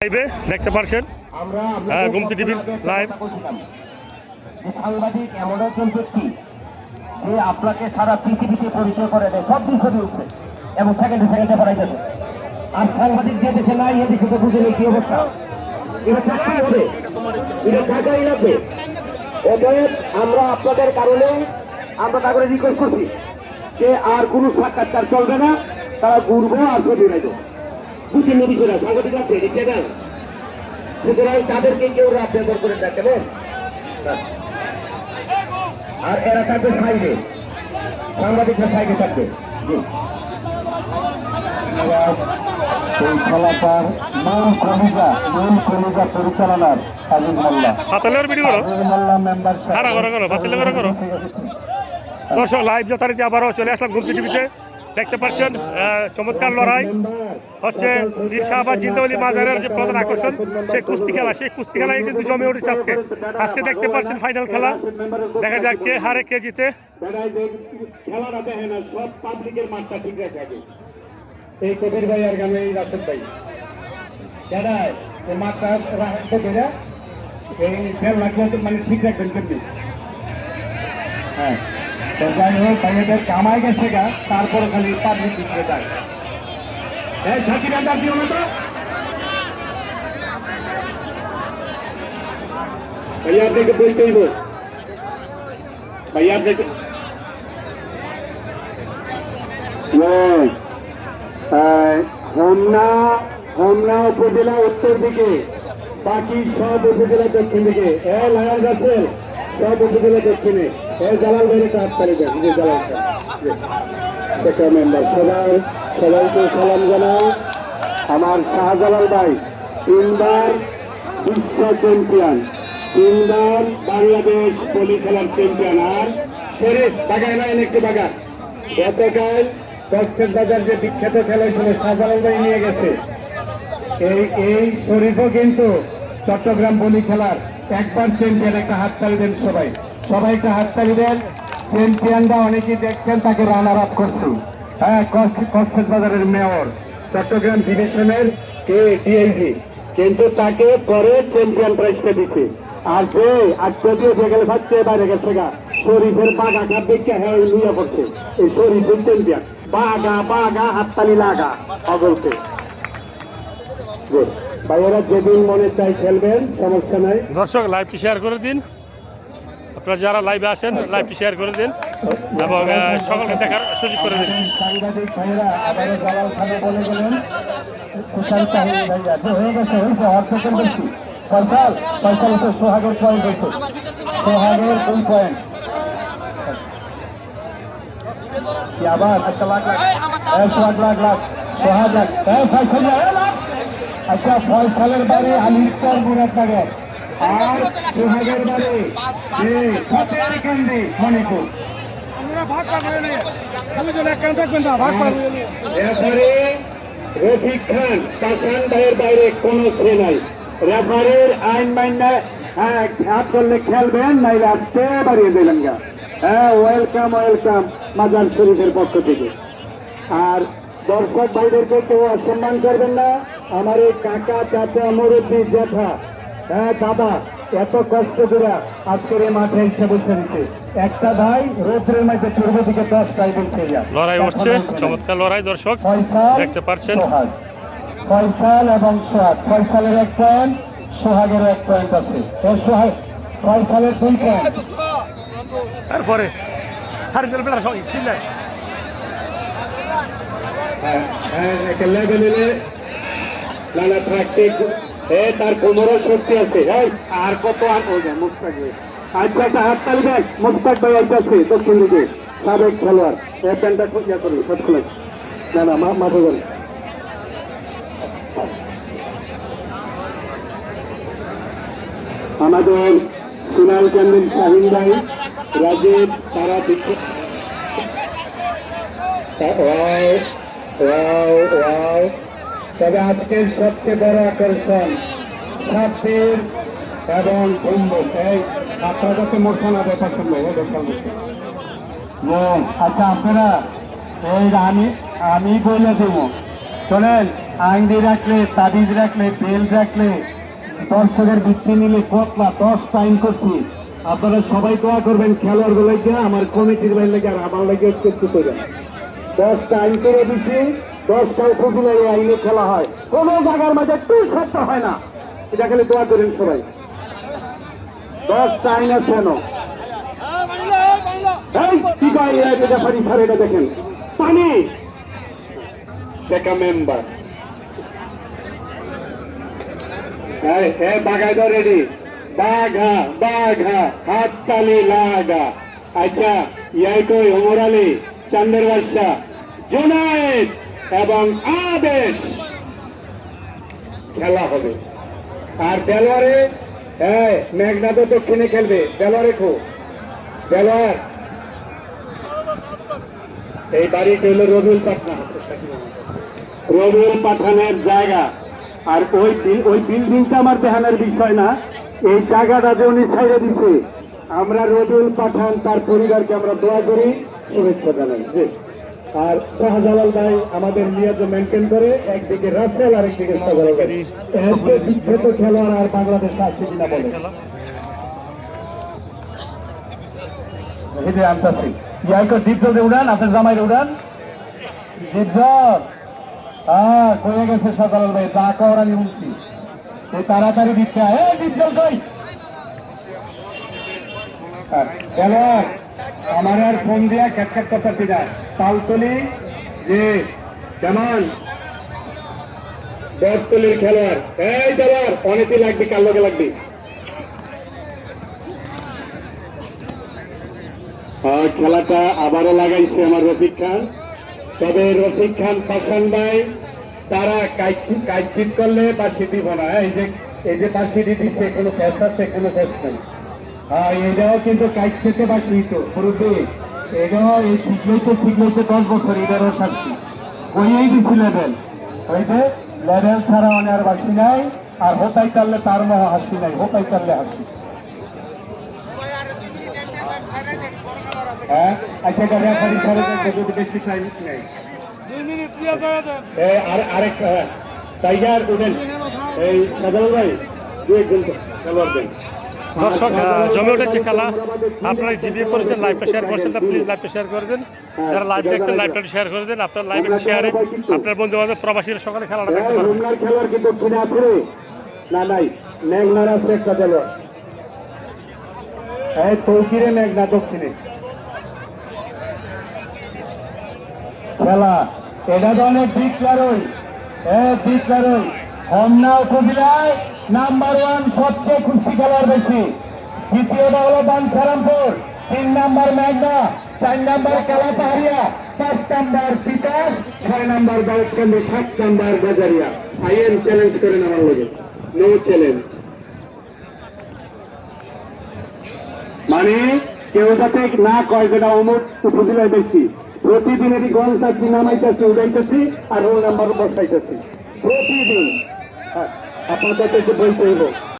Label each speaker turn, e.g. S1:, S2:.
S1: লাইভে দেখতে পারছেন।
S2: আমরা
S1: হ্যাঁ, গুমতি TV live।
S2: সাংবাদিক এমন একজন ব্যক্তি যে আপনাকে সারা পৃথিবীতে পরিচয় করে দেয় সব দিন ছবি উঠছে এবং সেকেন্ডে সেকেন্ডে পড়াই যাবে। আর সাংবাদিক যে দেশে নাই এ দেশে তো বুঝে নেই কি অবস্থা। এটা থাকতেই হবে। এটা থাকাই লাগবে। অতএব আমরা আপনাদের কারণে আমরা তারপরে রিকোয়েস্ট করছি যে আর কোনো সাক্ষাৎকার চলবে না তারা ঘুরবো আর ছবি উঠাইবো না সুতরাং তাদেরকে কেউ রাত ব্যবহার করে আর এরা থাকবে সাইডে সাংবাদিকরা সাইডে থাকবে। এই খেলাটার মূল মূল পরিচালনার মোল্লা।
S1: ভিডিও করো।
S2: মোল্লা মেম্বার
S1: করো, করো, বাতিল করো, করো। দর্শক লাইভ যথারীতি আবারও চলে আসলাম গুমতি টিভিতে দেখতে পাচ্ছেন চমৎকার লড়াই। হচ্ছে বীর শাহবাজ জিন্দাউলি মাজারের যে প্রধান আকর্ষণ, সেই কুস্তি খেলা, সেই কুস্তি খেলায় কিন্তু জমে উঠেছে আজকে। আজকে দেখতে পাচ্ছেন ফাইনাল খেলা। দেখা যাক কে হারে, কে জিতে।
S2: মানে ঠিক রাখবেন হ্যাঁ। তো যাই হোক ভাইয়াদের কামাই গেছে গা তারপরে খালি পাবলিক দিকে যায়। এই সাকিব আন্দার দিও না তো? ভাইয়া আপনাকে বলতেই বল ভাইয়া আপনাকে হোমনা হোমনা উপজেলা উত্তর দিকে বাকি সব উপজেলা দক্ষিণ দিকে। এ লাগাল গাছে সব উপজেলা দক্ষিণে। জালাল ভাইয়ের কাজ করে দেন যে জালাল দেখা মেম্বার সবাই, সবাইকে সালাম জানাই। আমার শাহজালাল ভাই, তিনবার বিশ্ব চ্যাম্পিয়ন তিনবার বাংলাদেশ পলি খেলার চ্যাম্পিয়ন আর একটু নিয়ে গেছে, এই এই কিন্তু চট্টগ্রাম বলি খেলার একটা হাততালি দেন সবাই। সবাই একটা হাততালি দেন। চ্যাম্পিয়নরা অনেকেই দেখছেন তাকে রানার আপ করছি। হ্যাঁ কষ্টের বাজারের মেয়র চট্টগ্রাম ডিভিশনের কে ডিআইজি কিন্তু তাকে পরে চ্যাম্পিয়ন প্রাইজটা দিছে। আর যে আজকে দিয়ে যে গেলে ভাবছে, বাইরে গেছে গা। শরীফের বাগা কাপ দেখে হ্যাঁ নিয়ে পড়ছে এই শরীফের চ্যাম্পিয়ন বাগা বাগা হাততালি লাগা। Good. ভাইয়েরা, যেদিন মনে চাই খেলবেন, সমস্যা নাই।
S1: দর্শক লাইভটি শেয়ার করে দিন। আপনারা যারা লাইভে আসেন লাইভটি শেয়ার করে দিন এবং সকলকে দেখার সুযোগ করে দিন
S2: ফয়সাল ফয়সাল হচ্ছে সোহাগের একটা। আচ্ছা ফয়সালের বাড়ি আর কোনো ছে নাই রেফারির আইন হ্যাঁ খেলবেন গা হ্যাঁ ওয়েলকাম ওয়েলকাম মাজার শরীফের পক্ষ থেকে আর দর্শক ভাইদেরকে কেউ অসম্মান করবেন না। আমার এই কাকা, চাচা, মুরব্বী, জ্যাঠা হ্যাঁ দাদা এত কষ্ট করে আজকের এই মাঠে এসে বসে দিচ্ছে একটা ভাই রোদ্রের মাঝে পূর্ব দিকে দশ টাই বলছে
S1: লড়াই উঠছে চমৎকার লড়াই দর্শক দেখতে পাচ্ছেন।
S2: ফয়সাল এবং সোহাগ। ফয়সালের এক পয়েন্ট সোহাগের এক পয়েন্ট আছে। সোহাগ ফয়সালের দুই পয়েন্ট
S1: তারপরে বেলা সবাই চিল্লায়
S2: লেভেলে নানা থাকতে এ তার কোমরও শক্তি আছে আর কত আর যায় মুস্তাক ভাই। আচ্ছা একটা হাত তালি দেখ মুস্তাক ভাই আছে দক্ষিণ দিকে। সাবেক খেলোয়াড়। এ প্যান্টটা খুঁজিয়া করুন সব খুলে। না না মা করুন আমাদের সুনাল কান্দিল শাহিন ভাই রাজীব তারা দীক্ষিত ওয়াও ওয়াও ওয়াও। তবে আজকের সবচেয়ে বড় আকর্ষণ সাপের এবং কুম্ভক এই আপনার কাছে মোশানা দেখা শুনব আচ্ছা আপনারা, এই আমি আমি বলে দেবো। চলেন আইনি রাখলে, তাবিজ রাখলে, বেল রাখলে, দর্শকের বৃত্তি নিলে কতলা, দশ টাইম করছি। আপনারা সবাই দোয়া করবেন খেলোয়াড় গুলোকে আমার কমিটির বাইর লাগে আর আমার লাগে একটু করে। দশটা আইন করে দিচ্ছি দশটা উপজেলা এই আইনে খেলা হয়। কোনো জায়গার মাঝে একটু সত্য হয় না। এটা খালি দোয়া করেন সবাই। দশটা আইন আছে দেখেন। পানি! শেখা মেম্বার। হ্যাঁ রেডি। বাঘা বাঘা হাত তালি লাগা। আচ্ছা ইয়াই কই ওমর আলী, চান্দের বাদশা জুনায়েদ! এবং আদেশ খেলা হবে। আর বেলোয়ারে হ্যাঁ মেঘনা তো দক্ষিণে খেলবে। বেলোয়ারে খো। বেলোয়ার। এই বাড়িটা হলো রবিউল পাটনা। রবিউল পাঠানের জায়গা। আর ওই ওই বিল্ডিংটা আমার দেখানোর বিষয় না। এই জায়গাটা যে উনি ছাইড়ে দিছে। আমরা রবিউল পাঠান তার পরিবারকে আমরা দোয়া করি। শুভেচ্ছা জানাই। আর শাহজালাল ভাই আমাদের নিয়ত মেনটেন করে একদিকে রাসেল আর একদিকে বিখ্যাত খেলোয়াড় আর বাংলাদেশ আসছে কিনা বলে। তাড়াতাড়ি খেলোয়াড়। আমার আর ফোন দিয়া ক্যাটক্যাট কথা দিনা তালতলি যে কেমন বটতলির খেলোয়াড়। এই খেলোয়াড় অনেকই লাগবে, কার লগে লাগবে? খেলাটা আবারও লাগাইছে আমার রফিক খান। তবে রফিক খান পাশান ভাই, তারা কাইচিত করলে বাসি দিব না। এই যে এই যে বাসি দিচ্ছে কোনো ক্যাশ আছে, কোনো ক্যাশ নেই। এটাও কিন্তু কাইচিতে বাসি তো পুরোপুরি এটাও এই শিখলেইতে শিখলেইতে দশ বছর এটারও শাস্তি। কইয়েই দিছি লেভেল যে লেভেল ছাড়া অনেক আর বাসি নাই আর হোতাই করলে তার মহ হাসি নাই হোতাই করলে হাসি। হ্যাঁ? আচ্ছা এটা রেফারি যদি বেশি টাইম নেই।
S3: দুই মিনিট
S2: আর আরেকটা হ্যাঁ টাইগার উঠেন এই সাজাল ভাই দু একজন খেলোয়াড় দেন
S1: দর্শক জমে উঠেছে খেলা। আপনারা জিবি করেছেন লাইভটা শেয়ার করছেন, তা প্লিজ লাইভটা শেয়ার করে দেন। যারা লাইভ দেখছেন লাইভটা শেয়ার করে দেন। আপনার লাইভ শেয়ারে আপনার বন্ধু বান্ধব প্রবাসীরা সকালে খেলাটা দেখতে পারবেন
S2: রুমনার খেলোয়াড় কি দক্ষিণে আছে রে? না নাই মেঘনার একটা খেলোয়াড় এই তৌকিরে মেঘনা দক্ষিণে। খেলা। এটা তো অনেক ডিক্লারই এ ডিক্লারই হোমনা উপজেলায় নাম্বার ওয়ান সবচেয়ে খুশি খেলার বেশি দ্বিতীয়টা হলো তিন নাম্বার মেঘনা চার নাম্বার কালা পাহাড়িয়া পাঁচ নাম্বার ছয় নাম্বার দাউদকান্দি সাত নাম্বার আইএম চ্যালেঞ্জ করেন আমার নো চ্যালেঞ্জ মানে কেউ যাতে না কয় যেটা অমুক উপজেলায় বেশি। প্রতিদিন এটি গল চাচ্ছি নামাইতেছি উঠাইতেছি আর রোল নাম্বার বসাইতেছি। প্রতিদিন। হ্যাঁ আপনাদের বলতে হইব